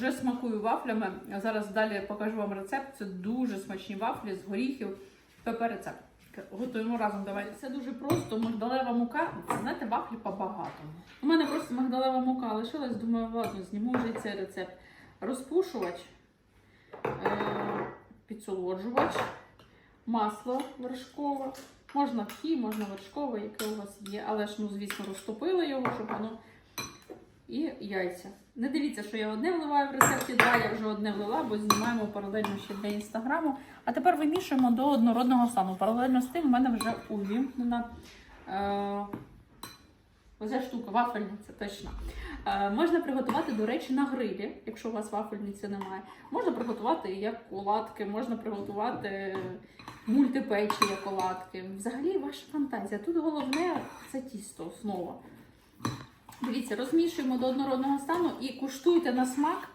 вже смакую вафлями. Зараз далі покажу вам рецепт. Це дуже смачні вафлі з горіхів. ПП рецепт. Готуємо разом. Давайте. Це дуже просто. Мигдалева мука. Знаєте, вафлі по-багатому. У мене просто мигдалева мука лишилась. Думаю, ладно, зніму вже цей рецепт. Розпушувач, е- підсолоджувач, масло вершкове. Можна пхі, можна вершкове, яке у вас є. Але ж, ну, звісно, розтопили його, щоб воно. І яйця. Не дивіться, що я одне вливаю в рецепті, два я вже одне влила, бо знімаємо паралельно ще для інстаграму. А тепер вимішуємо до однородного стану. Паралельно з тим в мене вже увімкнена е, оця штука, вафельниця точно. Е, можна приготувати, до речі, на грилі, якщо у вас вафельниці немає. Можна приготувати як оладки, можна приготувати мультипечі як оладки. Взагалі ваша фантазія. Тут головне це тісто, основа. Дивіться, розмішуємо до однородного стану і куштуйте на смак,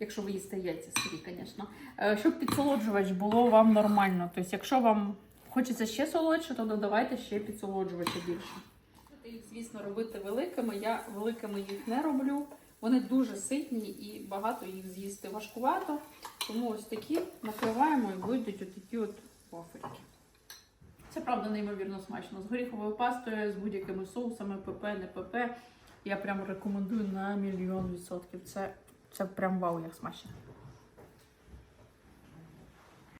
якщо ви їсте яйця сирі, звісно, е, щоб підсолоджувач було вам нормально. Тобто, якщо вам хочеться ще солодше, то додавайте ще підсолоджувача більше. Їх, звісно, робити великими. Я великими їх не роблю. Вони дуже ситні і багато їх з'їсти важкувато. Тому ось такі накриваємо і вийдуть отакі от вафельки. Це правда неймовірно смачно. З горіховою пастою, з будь-якими соусами, ПП, не ПП. Я прям рекомендую на мільйон відсотків. Це, це прям вау, як смачно.